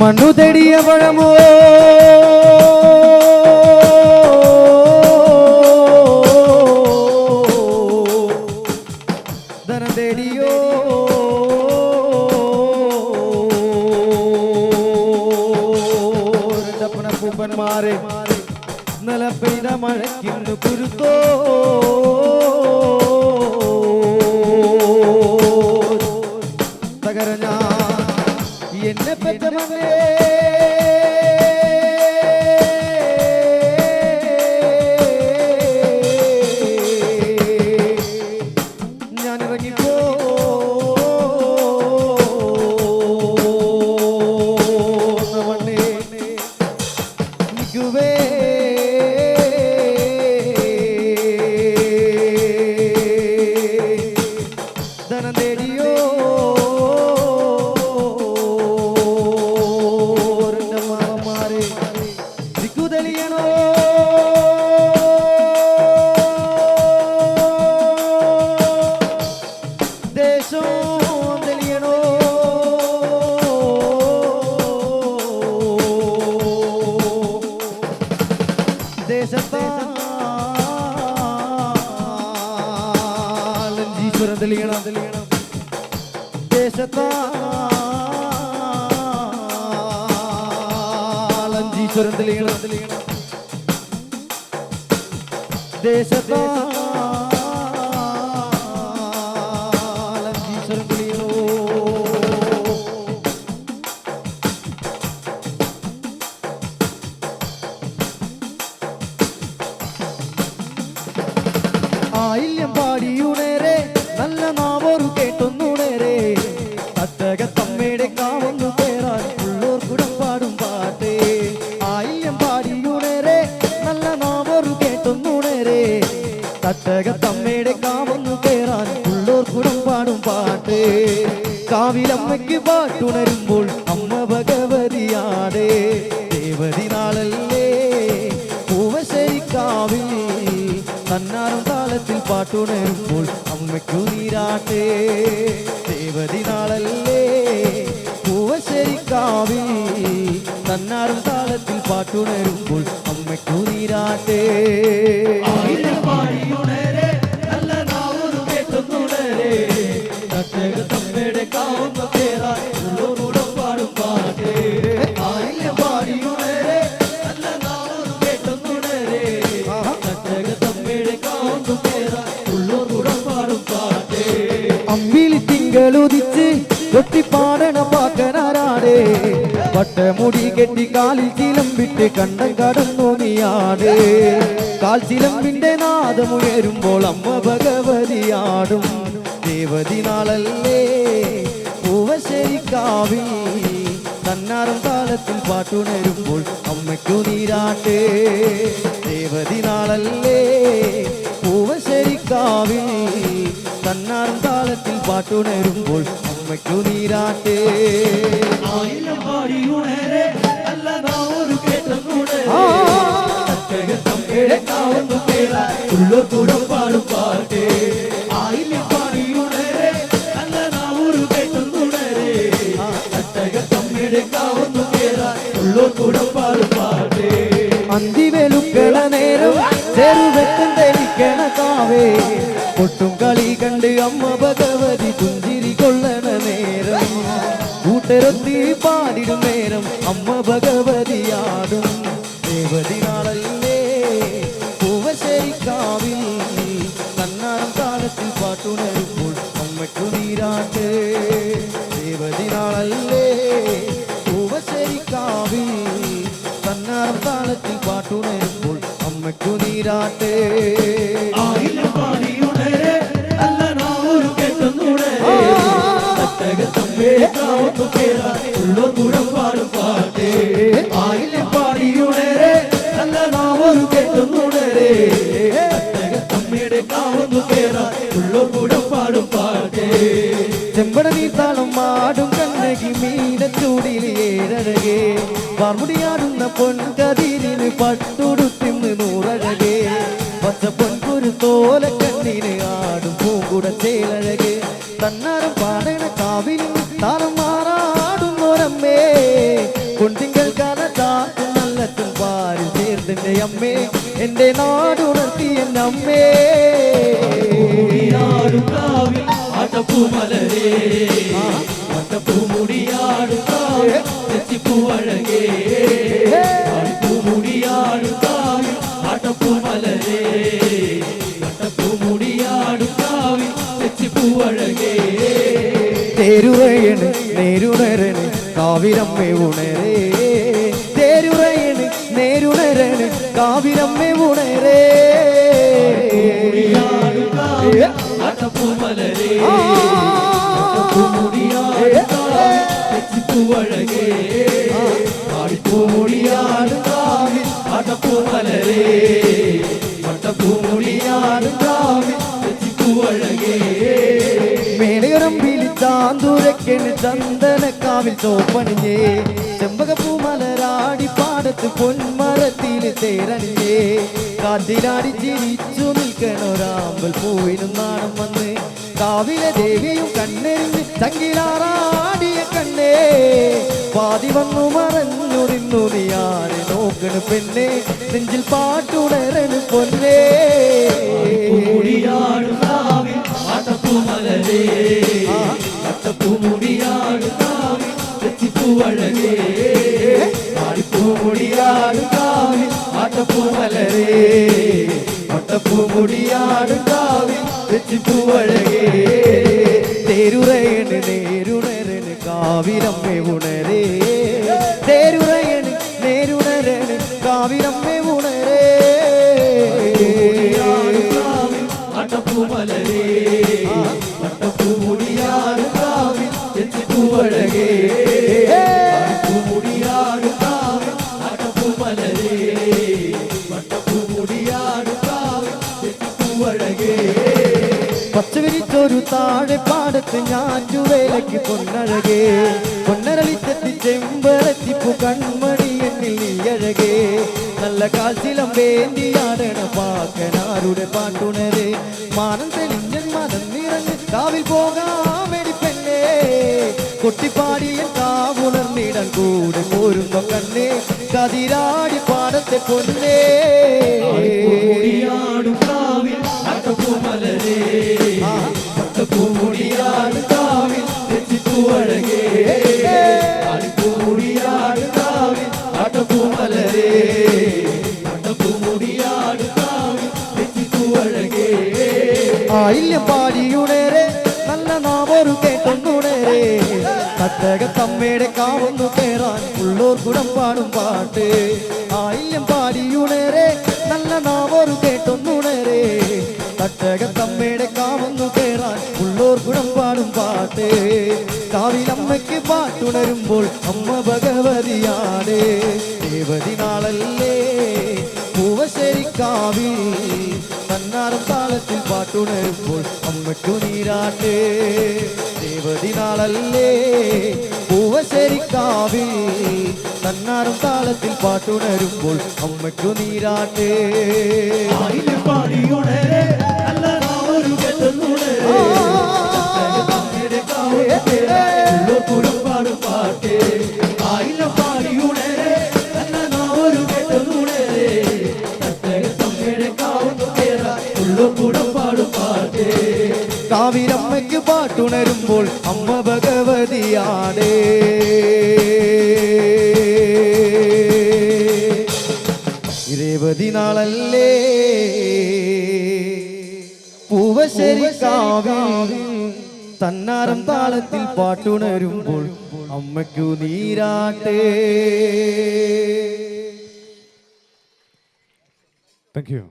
മണ്ണു തെടിയ പഴമോ? ധനം തേടിയോ? പൂപ്പന്മാരെ നില പെയ്ത മഴയ്ക്കുന്നു കുരുത്തോ? ಜಮದೇ ദേശത്താലഞ്ചീശ്വരം തെളിയണം തെളിയണം ദേശത്താലഞ്ചീശ്വരം തെളിയണം തെളിയണം ദേശത്താലഞ്ചീശ്വരം കാവിലമ്മയ്ക്ക് പാട്ടുണരുമ്പോൾ അമ്മ ഭഗവതിയാടേ ദേവതി നാളല്ലേ? പൂവശരിക്കാവിൽ തന്നാറും താളത്തിൽ പാട്ടുണരുമ്പോൾ അമ്മയ്ക്കു നീരാട്ടേ. ദേവതി നാളല്ലേ? പൂവശരിക്കാവിൽ തന്നാറും താളത്തിൽ പാട്ടുണരുമ്പോൾ അമ്മയ്ക്കു നീരാട്ടേ. പട്ടമുടി കെട്ടി കാലിൽ ചിലമ്പിട്ട് കണ്ടം കടന്നു നീയാട്. കാൽ ചിലമ്പിന്റെ നാദമുയരുമ്പോൾ അമ്മ ഭഗവതിയാടും. ദേവതി നാളല്ലേ പൂവശരിക്കാവി തന്നാറും താളത്തിൽ പാട്ടുണരുമ്പോൾ അമ്മയ്ക്കു നീരാട്ട്. ദേവതി നാളല്ലേ പൂവശരിക്കാവി തന്നാറും താളത്തിൽ പാട്ടുണരുമ്പോൾ അമ്മയ്ക്കു നീരാട്ടേ. ആയിരം പാടിയുണരെ നല്ല നാവൊരു കേട്ടുണരെ ആ, കാവുന്ന പേരായി ഉള്ളൂർ കൂടം പാടും പാട്ടേ ആയിരം പാടിയുണരെ നല്ല നാവൊരു കേട്ടുണരെ തമ്മയുടെ കാവുന്ന പേരായി ഉള്ളൂർ കൂടം പാടും പാട്ടേ അന്തിവെലുക്കള നേരം ചെറുവെട്ടം തെളിക്കണ കാവേ. പൊട്ടും കളി കണ്ട് അമ്മ ഭഗവതി നേരം കൂട്ടരൊത്തി പാടിടും നേരം അമ്മ ഭഗവതിയാടും. ദേവതി നാളല്ലേ പൂവശരിക്കാവിൽ തന്നാരം താളത്തിൽ പാട്ടുണരുമ്പോൾ അമ്മയ്ക്കു നീരാട്ട്. ദേവതി നാളല്ലേ പൂവശരിക്കാവിൽ തന്നാരം താളത്തിൽ പാട്ടുണരുമ്പോൾ അമ്മയ്ക്കു നീരാട്ട്. ആയിരം പാടിയുണരെ അല്ല നാവൊരു കേട്ടുണരെ തമ്മയുടെ കാവുന്ന പേരായി ഉള്ളൂർ കൂടം പാടും പാട്ടേ ആയിരം പാടിയുണരെ നല്ല നാവൊരു കേട്ടുണരെ തമ്മയുടെ കാവുന്ന പേരായി ഉള്ളൂർ കൂടം പാടും പാട്ടേ ചെമ്പട താളം കണ്ണകി പട്ടുടുത്തിന്ന് നൂറഴകേ. പച്ച പൊൻകുരു തോല കണ്ണിന് ആടും. കുടത്തേഴക് തന്നാരം പാടണ കാവിൽ താരം മാറാടും ഒരമ്മേ കൊണ്ടിങ്കൽ കാലത്താക്കും നല്ലത്തും പാരിൽ ചേർന്നെന്റെ അമ്മേ. എന്റെ നാടുണർത്തി എന്റെ അമ്മേ. മുടിയാടും കാവിൽ അട്ടപ്പൂമലരേ അട്ടപ്പൂമുടിയാടും തേരുറയണ് നേരുണരണ് കാവിരമ്മേ ഉണരേ. തേരുറയണ് നേരുണരണ് കാവിരമ്മേ ഉണരേ. ആട്ടപ്പൂമുടിയാടും ചന്ദനക്കാവിൽ ചോപ്പണിഞ്ഞേ ചെമ്പകപ്പൂ മലരാടി പാടത്ത് പൊന്മരത്തിൽ തേരണിഞ്ഞേ. കാറ്റിലാടി ചിരിച്ചു നിൽക്കണൊരാമ്പൽ പൂവിനും നാണം വന്ന്. കാവിലെ ദേവിയും കണ്ണെറിഞ്ഞ് തങ്കിലാറാടിയ കണ്ണേ. പാതി വന്നു മറഞ്ഞു നിന്നു നീ ആരെ നോക്കണ് പെണ്ണെ. നെഞ്ചിൽ പാട്ടുണരണ് പൊന്നേ. കാവിൽ ആട്ടപ്പൂമുടിയാടും കാവിൽ തെച്ചിപ്പൂവഴകേ. ആടിപ്പൂമുടിയാടും കാവിൽ ആട്ടപ്പൂമലരേ ആട്ടപ്പൂമുടിയാടും കാവിൽ തെച്ചിപ്പൂവഴകേ. തേരുറയണ് നേരുണരണ് കാവിരമ്മേ ഉണരേ. വിരിച്ചൊരു താഴെ പാടത്ത് ഞാറ്റുവേലയ്ക്ക് പൊന്നഴകേ. പൊന്നരളിച്ചെത്തി ചെമ്പളത്തിപ്പു കൺമണി എന്നിൽ നീ അഴകേ നല്ല കാൽച്ചിലം വേണ്ടിയാടണ പാക്കനാരുടെ പാട്ടുണരേ. മാനം തെളിഞ്ഞൻ മനം നിറഞ്ഞ് കാവിൽ പോകാമെടി പെണ്ണേ. കൊട്ടിപ്പാടിയ കാവുണർന്നിടൻ കൂടെ പോരുന്ന കണ്ണേ. കതിരാടി പാടത്തെ പൊന്നേ. ആയില്യം പാടിയുണരെ നല്ല നാവൊരു കത്തക തമ്മയുടെ കാവൊന്നു കേറാൻ ഉള്ളോർ കുടം പാടും പാട്ട്. ആയില്യം പാടിയുണരെ നല്ല നാവൊരു കത്തക തട്ടകത്തമ്മയുടെ കാവൊന്നു കേറാൻ ഉള്ളോർ കുടം പാടും പാട്ട്. കാവിലമ്മയ്ക്ക് പാട്ടുണരുമ്പോൾ അമ്മ ഭഗവതിയാണ്. ദേവതി നാളല്ലേ പൂവശ്ശേരിക്കാവിൽ തന്നാറും താളത്തിൽ പാട്ടുണരുമ്പോൾ അമ്മയ്ക്കു നീരാട്ടേ. ദേവതി നാളല്ലേ. പൂവശ്ശേരിക്കാവിൽ തന്നാറും താളത്തിൽ പാട്ടുണരുമ്പോൾ അമ്മയ്ക്കു നീരാട്ടേ. ഉള്ളോ കുടുംബാടും പാട്ട്. ആയിരം കാവിരമ്മയ്ക്ക് പാട്ടുണരുമ്പോൾ അമ്മ ഭഗവതിയാണ്. രേവതി നാളല്ലേ പൂവശ്ശേരി കാവിൽ തന്നാരം താളത്തിൽ പാട്ടുണരുമ്പോൾ അമ്മയ്ക്കു നീരാട്ടേ. Thank you